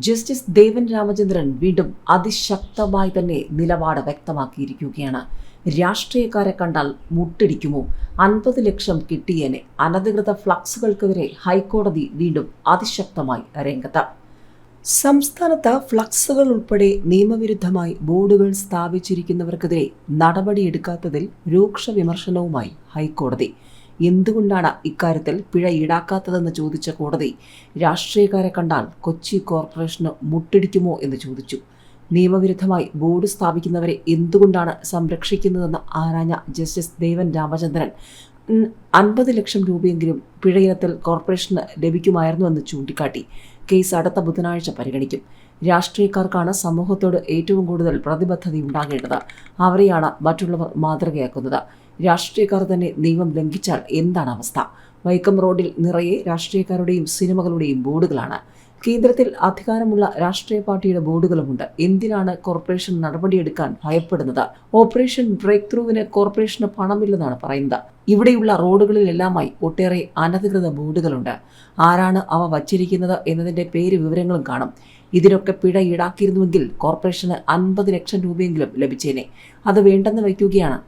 Justice Devan Ramachandran വീണ്ടും അതിശക്തമായി തന്നെ നിലപാട് വ്യക്തമാക്കിയിരിക്കുകയാണ്. രാഷ്ട്രീയക്കാരെ കണ്ടാൽ മുട്ടിടിക്കുമോ? അൻപത് ലക്ഷം കിട്ടിയേനെ. അനധികൃത ഫ്ലക്സുകൾക്കെതിരെ ഹൈക്കോടതി വീണ്ടും അതിശക്തമായി രംഗത്ത്. സംസ്ഥാനത്ത് ഫ്ലക്സുകൾ ഉൾപ്പെടെ നിയമവിരുദ്ധമായി ബോർഡുകൾ സ്ഥാപിച്ചിരിക്കുന്നവർക്കെതിരെ നടപടിയെടുക്കാത്തതിൽ രൂക്ഷ വിമർശനവുമായി ഹൈക്കോടതി. എന്തുകൊണ്ടാണ് ഇക്കാര്യത്തിൽ പിഴ ഈടാക്കാത്തതെന്ന് ചോദിച്ച കോടതി രാഷ്ട്രീയക്കാരെ കണ്ടാൽ കൊച്ചി കോർപ്പറേഷന് മുട്ടിടിക്കുമോ എന്ന് ചോദിച്ചു. നിയമവിരുദ്ധമായി ബോർഡ് സ്ഥാപിക്കുന്നവരെ എന്തുകൊണ്ടാണ് സംരക്ഷിക്കുന്നതെന്ന് ആരാഞ്ഞ ജസ്റ്റിസ് ദേവൻ രാമചന്ദ്രൻ. അൻപത് ലക്ഷം രൂപയെങ്കിലും പിഴയിനത്തിൽ കോർപ്പറേഷന് ലഭിക്കുമായിരുന്നുവെന്ന് ചൂണ്ടിക്കാട്ടി. കേസ് അടുത്ത ബുധനാഴ്ച പരിഗണിക്കും. രാഷ്ട്രീയക്കാർക്കാണ് സമൂഹത്തോട് ഏറ്റവും കൂടുതൽ പ്രതിബദ്ധതയുണ്ടാകേണ്ടത്. അവരെയാണ് മറ്റുള്ളവർ മാതൃകയാക്കുന്നത്. രാഷ്ട്രീയക്കാർ തന്നെ നിയമം ലംഘിച്ചാൽ എന്താണ് അവസ്ഥ? വൈക്കം റോഡിൽ നിറയെ രാഷ്ട്രീയക്കാരുടെയും സിനിമകളുടെയും ബോർഡുകളാണ്. കേന്ദ്രത്തിൽ അധികാരമുള്ള രാഷ്ട്രീയ പാർട്ടിയുടെ ബോർഡുകളുമുണ്ട്. എന്തിനാണ് കോർപ്പറേഷൻ നടപടിയെടുക്കാൻ ഭയപ്പെടുന്നത്? ഓപ്പറേഷൻ ബ്രേക്ക് ത്രൂവിന് കോർപ്പറേഷന് പണമില്ലെന്നാണ് പറയുന്നത്. ഇവിടെയുള്ള റോഡുകളിലെല്ലാമായി ഒട്ടേറെ അനധികൃത ബോർഡുകളുണ്ട്. ആരാണ് അവ വച്ചിരിക്കുന്നത് എന്നതിന്റെ പേര് വിവരങ്ങളും കാണും. ഇതിനൊക്കെ പിഴ ഈടാക്കിയിരുന്നുവെങ്കിൽ കോർപ്പറേഷന് അൻപത് ലക്ഷം രൂപയെങ്കിലും ലഭിച്ചേനെ. അത് വേണ്ടെന്ന് വയ്ക്കുകയാണ്.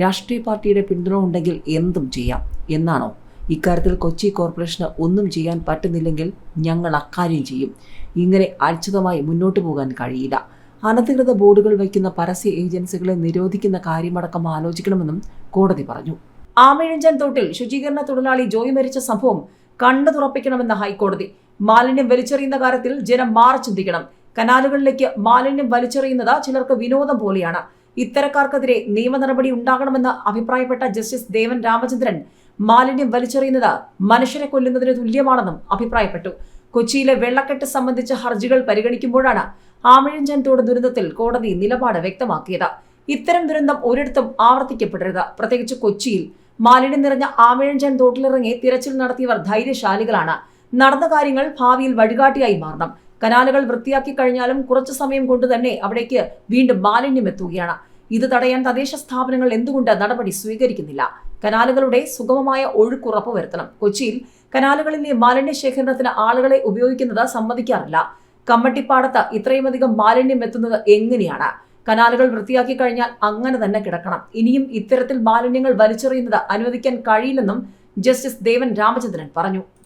രാഷ്ട്രീയ പാർട്ടിയുടെ പിന്തുണ ഉണ്ടെങ്കിൽ എന്തും ചെയ്യാം. എന്നാണോ? ഇക്കാര്യത്തിൽ കൊച്ചി കോർപ്പറേഷന് ഒന്നും ചെയ്യാൻ പറ്റുന്നില്ലെങ്കിൽ ഞങ്ങൾ അക്കാര്യം ചെയ്യും. ഇങ്ങനെ അനിശ്ചിതമായി മുന്നോട്ട് പോകാൻ കഴിയില്ല. അനധികൃത ബോർഡുകൾ വയ്ക്കുന്ന പരസ്യ ഏജൻസികളെ നിരോധിക്കുന്ന കാര്യമടക്കം ആലോചിക്കണമെന്നും കോടതി പറഞ്ഞു. ആമയിഴഞ്ചൻ തോട്ടിൽ ശുചീകരണ തൊഴിലാളി ജോയി മരിച്ച സംഭവം കണ്ടു തുറപ്പിക്കണമെന്ന ഹൈക്കോടതി. മാലിന്യം വലിച്ചെറിയുന്ന കാര്യത്തിൽ ജനം മാറി ചിന്തിക്കണം. കനാലുകളിലേക്ക് മാലിന്യം വലിച്ചെറിയുന്നത് ചിലർക്ക് വിനോദം പോലെയാണ്. ഇത്തരക്കാർക്കെതിരെ നിയമ നടപടി ഉണ്ടാകണമെന്ന് അഭിപ്രായപ്പെട്ട ജസ്റ്റിസ് ദേവൻ രാമചന്ദ്രൻ മാലിന്യം വലിച്ചെറിയുന്നത് മനുഷ്യരെ കൊല്ലുന്നതിന് തുല്യമാണെന്നും അഭിപ്രായപ്പെട്ടു. കൊച്ചിയിലെ വെള്ളക്കെട്ട് സംബന്ധിച്ച ഹർജികൾ പരിഗണിക്കുമ്പോഴാണ് ആമിഴഞ്ചൻ തോട് ദുരന്തത്തിൽ കോടതി നിലപാട് വ്യക്തമാക്കിയത്. ഇത്തരം ദുരന്തം ഒരിടത്തും ആവർത്തിക്കപ്പെടരുത്. പ്രത്യേകിച്ച് കൊച്ചിയിൽ മാലിന്യം നിറഞ്ഞ ആമിഴഞ്ചൻ തോട്ടിലിറങ്ങി തിരച്ചിൽ നടത്തിയവർ ധൈര്യശാലികളാണ്. നടന്ന കാര്യങ്ങൾ ഭാവിയിൽ വഴികാട്ടിയായി മാറണം. കനാലുകൾ വൃത്തിയാക്കി കഴിഞ്ഞാലും കുറച്ചു സമയം കൊണ്ട് തന്നെ അവിടേക്ക് വീണ്ടും മാലിന്യം എത്തുകയാണ്. ഇത് തടയാൻ തദ്ദേശ സ്ഥാപനങ്ങൾ എന്തുകൊണ്ട് നടപടി സ്വീകരിക്കുന്നില്ല? കനാലുകളുടെ സുഗമമായ ഒഴുക്ക് ഉറപ്പുവരുത്തണം കൊച്ചിയിൽ കനാലുകളിലെ മാലിന്യ ശേഖരണത്തിന് ആളുകളെ ഉപയോഗിക്കുന്നത് സമ്മതിക്കാറില്ല. കമ്മട്ടിപ്പാടത്ത് ഇത്രയുമധികം മാലിന്യം എത്തുന്നത് എങ്ങനെയാണ്? കനാലുകൾ വൃത്തിയാക്കി കഴിഞ്ഞാൽ അങ്ങനെ തന്നെ കിടക്കണം. ഇനിയും ഇത്തരത്തിൽ മാലിന്യങ്ങൾ വലിച്ചെറിയുന്നത് അനുവദിക്കാൻ കഴിയില്ലെന്നും ജസ്റ്റിസ് ദേവൻ രാമചന്ദ്രൻ പറഞ്ഞു.